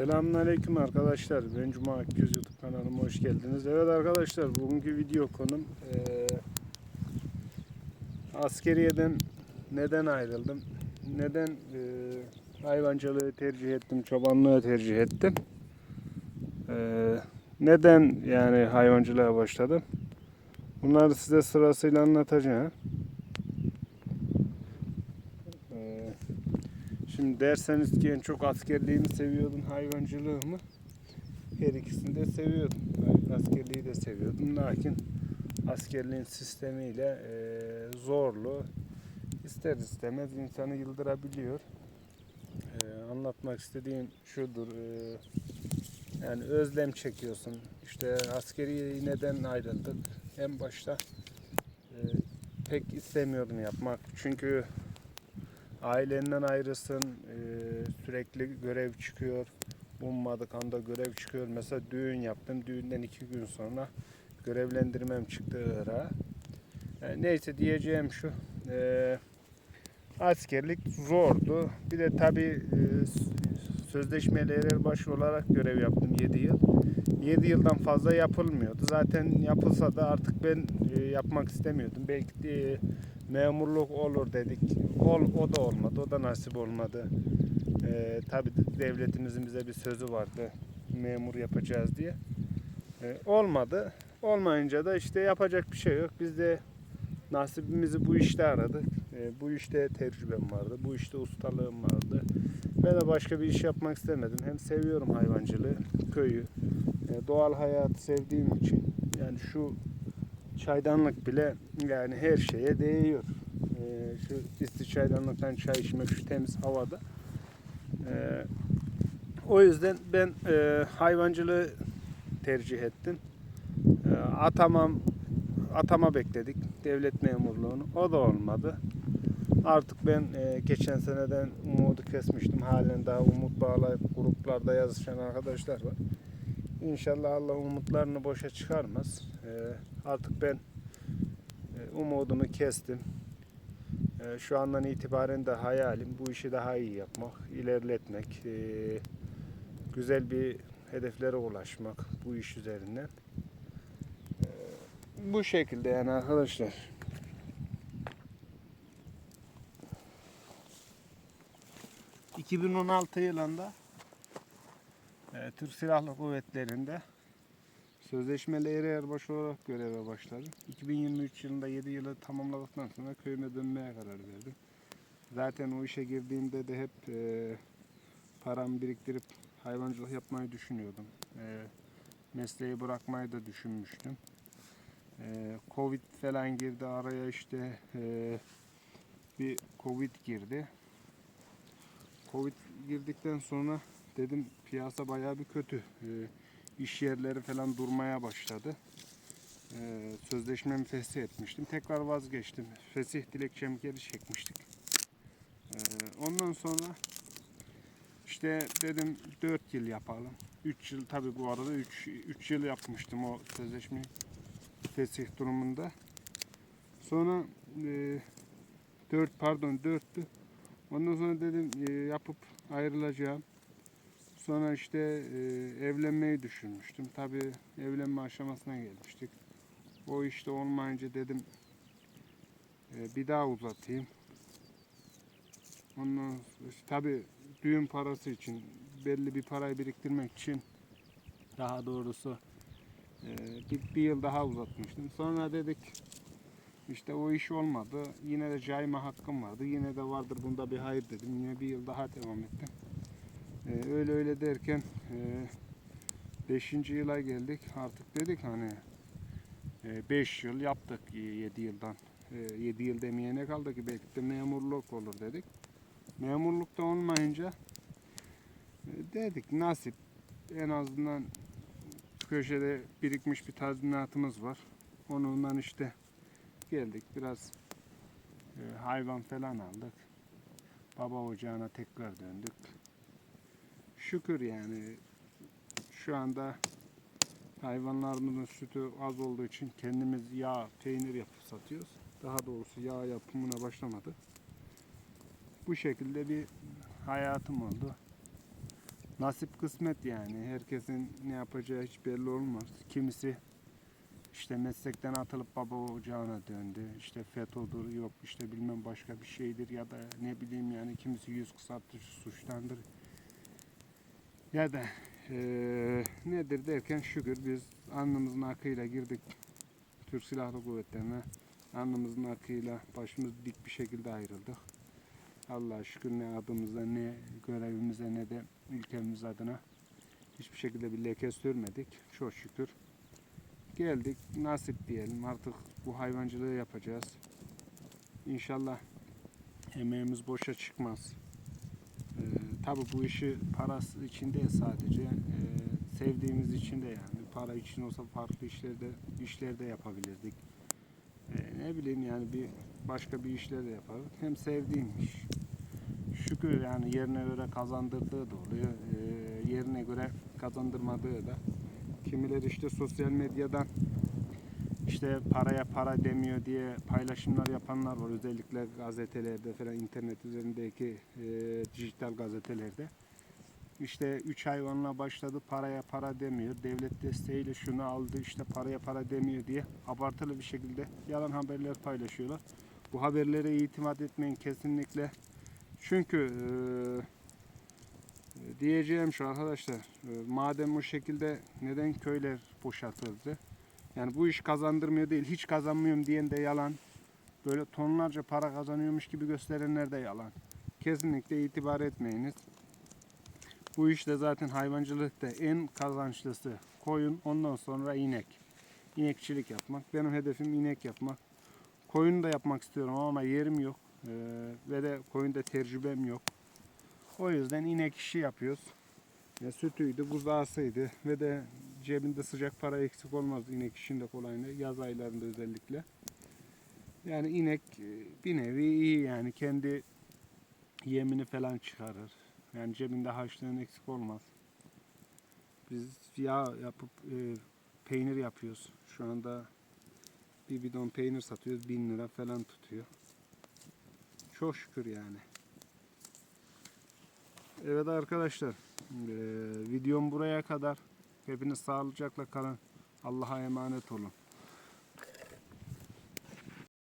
Selamünaleyküm arkadaşlar. Ben Cuma Akgöz YouTube kanalıma hoş geldiniz. Evet arkadaşlar bugünkü video konum eee askeriyeden neden ayrıldım? Neden eee, hayvancılığı tercih ettim, çobanlığı tercih ettim? Eee, neden yani hayvancılığa başladım? Bunları size sırasıyla anlatacağım. Şimdi derseniz ki en çok askerliği mi seviyordun, hayvancılığı mı? Her ikisini de seviyordum. Askerliği de seviyordum. Lakin askerliğin sistemiyle eee, zorlu, ister istemez insanı yıldırabiliyor. Eee, anlatmak istediğim şudur. eee, yani özlem çekiyorsun. İşte askeri neden ayrıldık? En başta eee, pek istemiyordum yapmak. Çünkü ailenden ayrısın, e, sürekli görev çıkıyor. Ummadık anda görev çıkıyor. Mesela düğün yaptım. Düğünden iki gün sonra görevlendirmem çıktı Irak'a. E, neyse diyeceğim şu. e, askerlik zordu. Bir de tabi sözleşmeli erbaşı olarak görev yaptım 7 yıl. 7 yıldan fazla yapılmıyordu. Zaten yapılsa da artık ben e, yapmak istemiyordum. Belki de memurluk olur dedik. Ol, o da olmadı. O da nasip olmadı. Ee, tabii devletimizin bize bir sözü vardı. Memur yapacağız diye. Ee, olmadı. Olmayınca da işte yapacak bir şey yok. Biz de nasibimizi bu işte aradık. Ee, bu işte tecrübem vardı. Bu işte ustalığım vardı. Ben de başka bir iş yapmak istemedim. Hem seviyorum hayvancılığı, köyü. Ee, doğal hayatı sevdiğim için. Yani şu çaydanlık bile yani her şeye değiyor. Ee, şu isti çaydanlıktan çay içmek şu temiz havada. Ee, o yüzden ben e, hayvancılığı tercih ettim. Ee, atamam atama bekledik devlet memurluğunu. O da olmadı. Artık ben e, geçen seneden umudu kesmiştim. Halen daha umut bağlayıp gruplarda yazışan arkadaşlar var. İnşallah Allah umutlarını boşa çıkarmaz. Ee, artık ben e, umudumu kestim. Ee, şu andan itibaren de hayalim bu işi daha iyi yapmak, ilerletmek, e, güzel bir hedeflere ulaşmak bu iş üzerinden. Ee, bu şekilde yani arkadaşlar. ...2016 yılında... e, Türk Silahlı Kuvvetleri'nde... ...sözleşmeli eri erbaşı olarak göreve başladım. 2023 yılında 7 yılı tamamladıktan sonra köyüme dönmeye karar verdim. Zaten o işe girdiğimde de hep e, paramı biriktirip hayvancılık yapmayı düşünüyordum. E, mesleği bırakmayı da düşünmüştüm. E, Covid falan girdi araya işte e, bir Covid girdi. Covid girdikten sonra dedim piyasa bayağı bir kötü. E, iş yerleri falan durmaya başladı. E, sözleşmemi fesih etmiştim. Tekrar vazgeçtim. Fesih dilekçemi geri çekmiştik. E, ondan sonra işte dedim 4 yıl yapalım. 3 yıl tabi bu arada 3 3 yıl yapmıştım o sözleşmeyi fesih durumunda. Sonra e, 4 pardon 4'tü. Ondan sonra dedim e, yapıp ayrılacağım. Sonra işte e, evlenmeyi düşünmüştüm. Tabi evlenme aşamasına gelmiştik. O işte olmayınca dedim e, bir daha uzatayım. Ondan tabi düğün parası için belli bir parayı biriktirmek için daha doğrusu e, bir, bir yıl daha uzatmıştım. Sonra dedik işte o iş olmadı. Yine de cayma hakkım vardı. Yine de vardır bunda bir hayır dedim. Yine bir yıl daha devam ettim. E, öyle öyle derken 5. yıla geldik. Artık dedik hani 5 yıl yaptık 7 yıldan. 7 yıl demeye ne kaldı ki belki de memurluk olur dedik. Memurlukta olmayınca e, dedik nasip en azından köşede birikmiş bir tazminatımız var. Onunla işte geldik biraz e, hayvan falan aldık. Baba ocağına tekrar döndük. Şükür yani şu anda hayvanlarımızın sütü az olduğu için kendimiz yağ, peynir yapıp satıyoruz. Daha doğrusu yağ yapımına başlamadı. Bu şekilde bir hayatım oldu. nasip kısmet yani. Herkesin ne yapacağı hiç belli olmaz. Kimisi işte meslekten atılıp baba ocağına döndü. İşte FETÖ'dür yok işte bilmem başka bir şeydir ya da ne bileyim yani kimisi yüz kısaltır suçtandır. Ya da eee, nedir derken şükür biz alnımızın akıyla girdik Türk Silahlı Kuvvetleri'ne. Alnımızın akıyla başımız dik bir şekilde ayrıldık. Allah'a şükür ne adımıza ne görevimize ne de ülkemiz adına hiçbir şekilde bir leke sürmedik. Çok şükür. Geldik nasip diyelim artık bu hayvancılığı yapacağız. İnşallah emeğimiz boşa çıkmaz. Tabii bu işi parası için değil sadece ee, sevdiğimiz için de yani para için olsa farklı işlerde işlerde yapabilirdik. Ee, ne bileyim yani bir başka bir işler de yapardık. Hem sevdiğim iş. Şükür yani yerine göre kazandırdığı da oluyor. Ee, yerine göre kazandırmadığı da. Kimileri işte sosyal medyadan işte paraya para demiyor diye paylaşımlar yapanlar var. Özellikle gazetelerde falan internet üzerindeki e, dijital gazetelerde. İşte 3 hayvanla başladı paraya para demiyor. Devlet desteğiyle şunu aldı işte paraya para demiyor diye abartılı bir şekilde yalan haberler paylaşıyorlar. Bu haberlere itimat etmeyin kesinlikle. Çünkü e, diyeceğim şu arkadaşlar. e, madem o şekilde neden köyler boşaltıldı? Yani bu iş kazandırmıyor değil, hiç kazanmıyorum diyen de yalan. Böyle tonlarca para kazanıyormuş gibi gösterenler de yalan. Kesinlikle itibar etmeyiniz. Bu işte zaten hayvancılıkta en kazançlısı koyun, ondan sonra inek. İnekçilik yapmak. Benim hedefim inek yapmak. Koyun da yapmak istiyorum ama yerim yok. Ee, ve de koyunda tecrübem yok. O yüzden inek işi yapıyoruz. Ya sütüydü, buzağısıydı ve de cebinde sıcak para eksik olmaz inek işinde kolayında yaz aylarında özellikle. Yani inek e, bir nevi iyi yani kendi yemini falan çıkarır. Yani cebinde harçlığın eksik olmaz. Biz yağ yapıp e, peynir yapıyoruz. Şu anda bir bidon peynir satıyoruz. Bin lira falan tutuyor. Çok şükür yani. Evet arkadaşlar. e, videom buraya kadar. Hepiniz sağlıcakla kalın. Allah'a emanet olun.